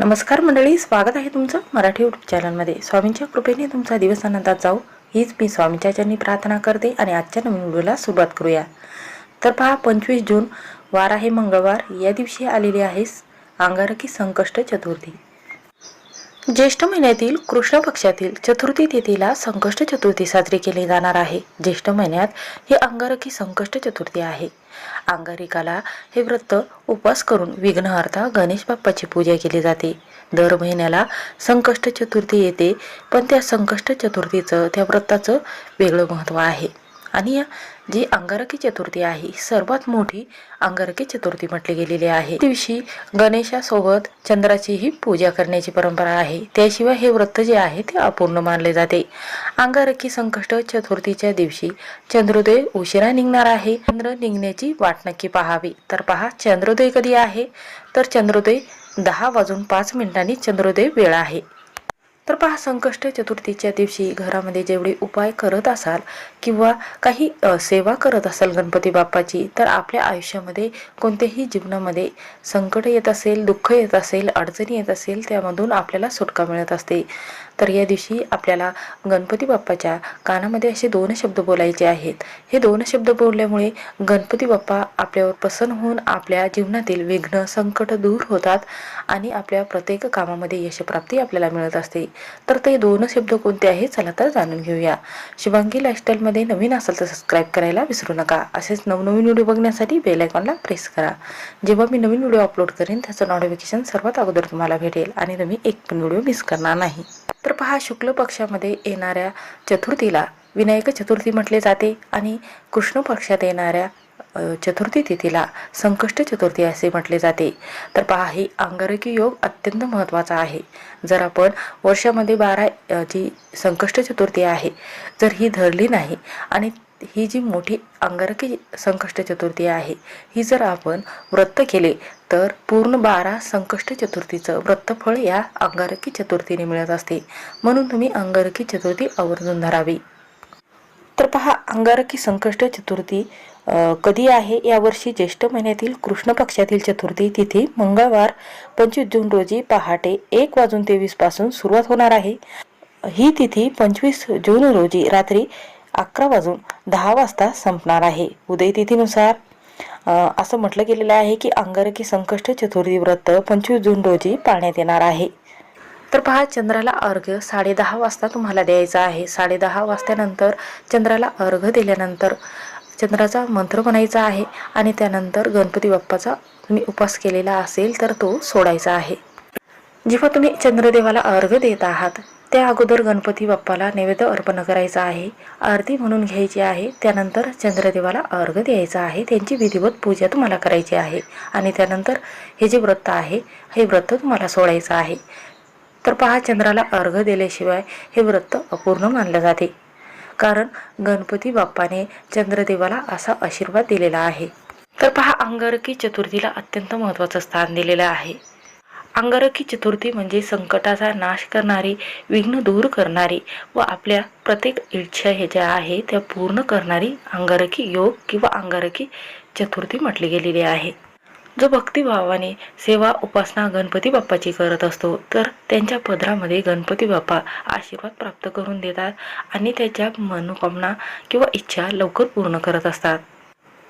नमस्कार मंडळी स्वागत आहे तुमचं मराठी यूट्यूब चॅनलमध्ये स्वामींच्या कृपेने तुमचा दिवस आनंदात जाऊ हीच मी स्वामींच्या चरणी प्रार्थना करते आणि आजच्या नवीन व्हिडिओला सुरुवात करूया. तर पहा पंचवीस जून वार आहे मंगळवार. या दिवशी आलेली आहे अंगारकी संकष्ट चतुर्थी. ज्येष्ठ महिन्यातील कृष्ण पक्षातील चतुर्थी तिथीला संकष्ट चतुर्थी साजरी केली जाणार आहे. ज्येष्ठ महिन्यात ही अंगारकी संकष्ट चतुर्थी आहे. अंगारिकाला हे व्रत उपवास करून विघ्नहर्ता गणेश बाप्पाची पूजा केली जाते. दर महिन्याला संकष्ट चतुर्थी येते पण त्या संकष्ट चतुर्थीचं त्या व्रताचं वेगळं महत्त्व आहे. आणि या जी अंगारकी चतुर्थी आहे सर्वात मोठी अंगारकी चतुर्थी म्हटली गेलेली आहे. दिवशी गणेशासोबत चंद्राचीही पूजा करण्याची परंपरा आहे. त्याशिवाय हे व्रत जे आहे ते अपूर्ण मानले जाते. अंगारकी संकष्ट चतुर्थीच्या दिवशी चंद्रोदय उशिरा निघणार आहे. चंद्र निघण्याची वाट नक्की पाहावी. तर पहा चंद्रोदय कधी आहे? तर चंद्रोदय दहा वाजून पाच मिनिटांनी चंद्रोदय वेळ आहे. तर पहा संकष्ट चतुर्थीच्या दिवशी घरामध्ये जेवढे उपाय करत असाल किंवा काही सेवा करत असाल गणपती बाप्पाची तर आपल्या आयुष्यामध्ये कोणत्याही जीवनामध्ये संकट येत असेल दुःख येत असेल अडचणी येत असेल त्यामधून आपल्याला सुटका मिळत असते. तर या दिवशी आपल्याला गणपती बाप्पाच्या कानामध्ये असे दोन शब्द बोलायचे आहेत. हे दोन शब्द बोलल्यामुळे गणपती बाप्पा आपल्यावर प्रसन्न होऊन आपल्या जीवनातील विघ्न संकट दूर होतात आणि आपल्या प्रत्येक कामामध्ये यशप्राप्ती आपल्याला मिळत असते. तर ते दोन शब्द कोणते आहेत चला तर जाणून घेऊया. शिवांगी लाईफस्टाईलमध्ये नवीन असाल तर सबस्क्राईब करायला विसरू नका. असेच नवनवीन व्हिडिओ बघण्यासाठी बेल आयकॉनला प्रेस करा. जेव्हा मी नवीन व्हिडिओ अपलोड करेन त्याचं नोटिफिकेशन सर्वात अगोदर तुम्हाला भेटेल आणि तुम्ही एक पण व्हिडिओ मिस करणार नाही. तर पहा शुक्ल पक्षामध्ये येणाऱ्या चतुर्थीला विनायक चतुर्थी म्हटले जाते आणि कृष्ण पक्षात येणाऱ्या चतुर्थी तिथीला संकष्ट चतुर्थी असे म्हटले जाते. तर पहा ही अंगारकी योग अत्यंत महत्त्वाचा आहे. जर आपण वर्षामध्ये बारा जी संकष्ट चतुर्थी आहे जर ही धरली नाही आणि ही जी मोठी अंगारकी संकष्ट चतुर्थी आहे ही जर आपण व्रत केले तर पूर्ण बारा संकष्ट चतुर्थीचं व्रतफळ या अंगारकी चतुर्थीने मिळत असते. म्हणून तुम्ही अंगारकी चतुर्थी आवर्जून धरावी. तर पहा अंगारकी संकष्ट चतुर्थी कधी आहे? यावर्षी ज्येष्ठ महिन्यातील कृष्ण पक्षातील चतुर्थी तिथी मंगळवार पंचवीस जून रोजी पहाटे एक वाजून तेवीसपासून सुरुवात होणार आहे. ही तिथी पंचवीस जून रोजी रात्री अकरा वाजून दहा वाजता संपणार आहे. उदयतिथीनुसार असं म्हटलं गेलेलं आहे की अंगारकी संकष्ट चतुर्थी व्रत पंचवीस जून रोजी पाळण्यात येणार आहे. तर पहा चंद्राला अर्घ्य साडेदहा वाजता तुम्हाला द्यायचा आहे. साडेदहा वाजल्यानंतर चंद्राला अर्घ्य दिल्यानंतर चंद्राचा मंत्र म्हणायचा आहे आणि त्यानंतर गणपती बाप्पाचा तुम्ही उपास केलेला असेल तर तो सोडायचा आहे. जेव्हा तुम्ही चंद्रदेवाला अर्घ्य देत आहात त्या अगोदर गणपती बाप्पाला नैवेद्य अर्पण करायचा आहे. आरती म्हणून घ्यायची आहे. त्यानंतर चंद्रदेवाला अर्घ द्यायचा आहे. त्यांची विधिवत पूजा तुम्हाला करायची आहे. आणि त्यानंतर हे जे व्रत आहे हे व्रत तुम्हाला सोडायचं आहे. तर पहा चंद्राला अर्घ दिल्याशिवाय हे व्रत अपूर्ण मानलं जाते. कारण गणपती बाप्पाने चंद्रदेवाला असा आशीर्वाद दिलेला आहे. तर पहा अंगारकी चतुर्थीला अत्यंत महत्त्वाचं स्थान दिलेलं आहे. अंगारकी चतुर्थी म्हणजे संकटाचा नाश करणारी विघ्न दूर करणारी व आपल्या प्रत्येक इच्छा हे ज्या आहे त्या पूर्ण करणारी अंगारकी योग किंवा अंगारकी चतुर्थी म्हटली गेलेली आहे. जो भक्तिभावाने सेवा उपासना गणपती बाप्पाची करत असतो तर त्यांच्या पदरामध्ये गणपती बाप्पा आशीर्वाद प्राप्त करून देतात आणि त्याच्या मनोकामना किंवा इच्छा लवकर पूर्ण करत असतात.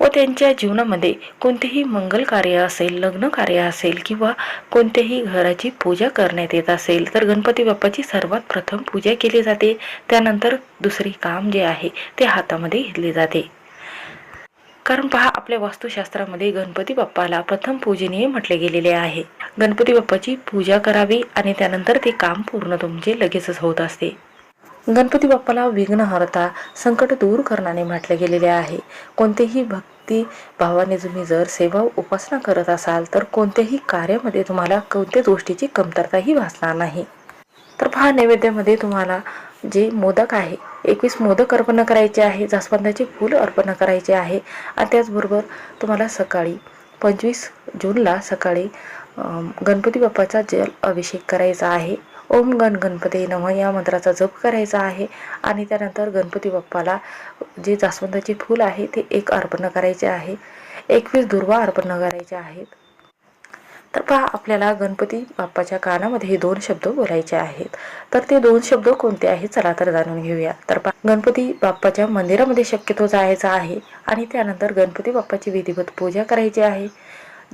व त्यांच्या जीवनामध्ये कोणतेही मंगल कार्य असेल लग्न कार्य असेल किंवा कोणत्याही घराची पूजा करण्यात येत असेल तर गणपती बाप्पाची सर्वात प्रथम पूजा केली जाते. त्यानंतर दुसरे काम जे आहे ते हातामध्ये घेतले जाते. कारण पहा आपल्या वास्तुशास्त्रामध्ये गणपती बाप्पाला प्रथम पूजनीय म्हटले गेलेले आहे. गणपती बाप्पाची पूजा करावी आणि त्यानंतर ते काम पूर्ण तुमचे लगेचच होत असते. गणपती बाप्पाला विघ्नहर्ता संकट दूर करणारे म्हटले गेलेले आहे. कोणतेही भक्ती भावाने तुम्ही जर सेवा उपासना करत असाल तर कोणत्याही कार्यामध्ये तुम्हाला कोणत्याच गोष्टीची कमतरताही भासणार नाही. तर पहा नैवेद्यामध्ये तुम्हाला जे मोदक आहे एकवीस मोदक अर्पण करायचे आहे जास्वंदाचे फूल अर्पण करायचे आहे. आणि त्याचबरोबर तुम्हाला सकाळी पंचवीस जूनला सकाळी गणपती बाप्पाचा जल अभिषेक करायचा आहे. ओम गण गणपती नम. या मंत्राचा जप करायचा आहे आणि त्यानंतर गणपती बाप्पाला जे जास्वंदाचे फूल आहे ते एक अर्पण करायचे आहे. एकवीस दुर्वा अर्पण करायचे आहेत. तर पहा आपल्याला गणपती बाप्पाच्या कानामध्ये हे दोन शब्द बोलायचे आहेत. तर ते दोन शब्द कोणते आहेत? चला तर जाणून घेऊया. तर पहा गणपती बाप्पाच्या मंदिरामध्ये शक्यतो जायचं आहे आणि त्यानंतर गणपती बाप्पाची विधिवत पूजा करायची आहे.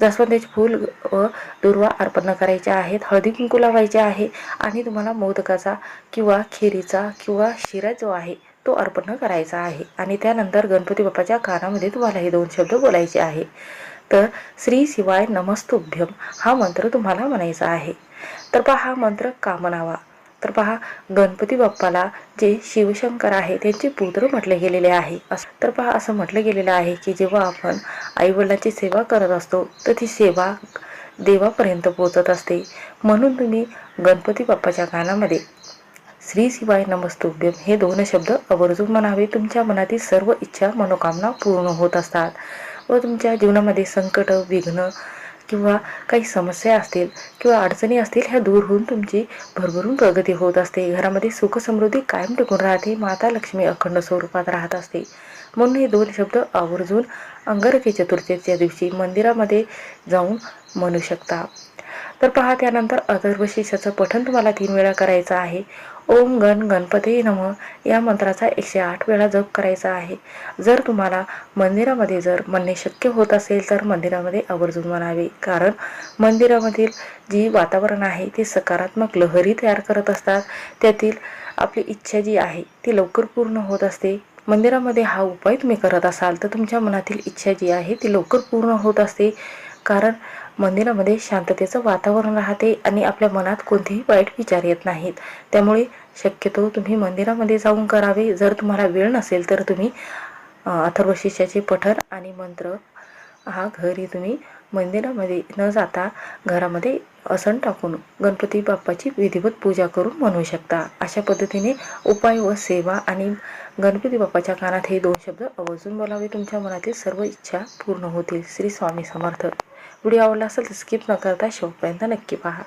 जास्वंदाचे फूल व दुर्वा अर्पण करायचे आहेत. हळदी कुंकू लावायचे आहे. आणि तुम्हाला मोदकाचा किंवा खिरीचा किंवा शिरा जो आहे तो अर्पण करायचा आहे. आणि त्यानंतर गणपती बाप्पाच्या कानामध्ये तुम्हाला हे दोन शब्द बोलायचे आहे. तर श्री शिवाय नमस्तुभ्यम हा मंत्र तुम्हाला म्हणायचा आहे. तर पहा हा मंत्र कामनावा. तर पहा गणपती बाप्पाला जे शिवशंकर आहे त्यांचे पुत्र म्हटले गेलेले आहे. असं तर पहा असं म्हटलं गेलेलं आहे की जेव्हा आपण आईवडिलांची सेवा करत असतो तर ती सेवा देवापर्यंत पोचत असते. म्हणून तुम्ही गणपती बाप्पाच्या कानामध्ये श्री शिवाय नमस्तुभ्यम हे दोन शब्द आवर्जून म्हणावे. तुमच्या मनातील सर्व इच्छा मनोकामना पूर्ण होत असतात व तुमच्या जीवनामध्ये संकट विघ्न किंवा काही समस्या असतील किंवा अडचणी असतील ह्या दूर होऊन तुमची भरभरून प्रगती होत असते. घरामध्ये सुखसमृद्धी कायम टिकून राहते. माता लक्ष्मी अखंड स्वरूपात राहत असते. म्हणून हे दोन शब्द आवर्जून अंगरकी चतुर्थीच्या दिवशी मंदिरामध्ये जाऊन म्हणू शकता. तर पहा त्यानंतर अथर्वशीषाचं पठण तुम्हाला तीन वेळा करायचं आहे. ओम गण गणपती नम या मंत्राचा एकशे आठ वेळा जप करायचा आहे. जर तुम्हाला मंदिरामध्ये जर म्हणणे शक्य होत असेल तर मंदिरामध्ये आवर्जून म्हणावे. कारण मंदिरामधील जी वातावरण आहे ती सकारात्मक लहरी तयार करत असतात. त्यातील आपली इच्छा जी आहे ती लवकर पूर्ण होत असते. मंदिरामध्ये हा उपाय तुम्ही करत असाल तर तुमच्या मनातील इच्छा जी आहे ती लवकर पूर्ण होत असते. कारण मंदिरामध्ये शांततेचं वातावरण राहते आणि आपल्या मनात कोणतेही वाईट विचार येत नाहीत. त्यामुळे शक्यतो तुम्ही मंदिरामध्ये जाऊन करावे. जर तुम्हाला वेळ नसेल तर तुम्ही अथर्वशिष्याचे पठण आणि मंत्र हा घरी तुम्ही मंदिरामध्ये न जाता घरामध्ये आसन टाकून गणपती बाप्पाची विधिवत पूजा करून म्हणू शकता. अशा पद्धतीने उपाय व सेवा आणि गणपती बाप्पाच्या कानात हे दोन शब्द आवर्जून बोलावे. तुमच्या मनातील सर्व इच्छा पूर्ण होतील. श्री स्वामी समर्थ. व्हिडिओ आवडला असेल तर स्किप न करता शेवटपर्यंत नक्की पहा.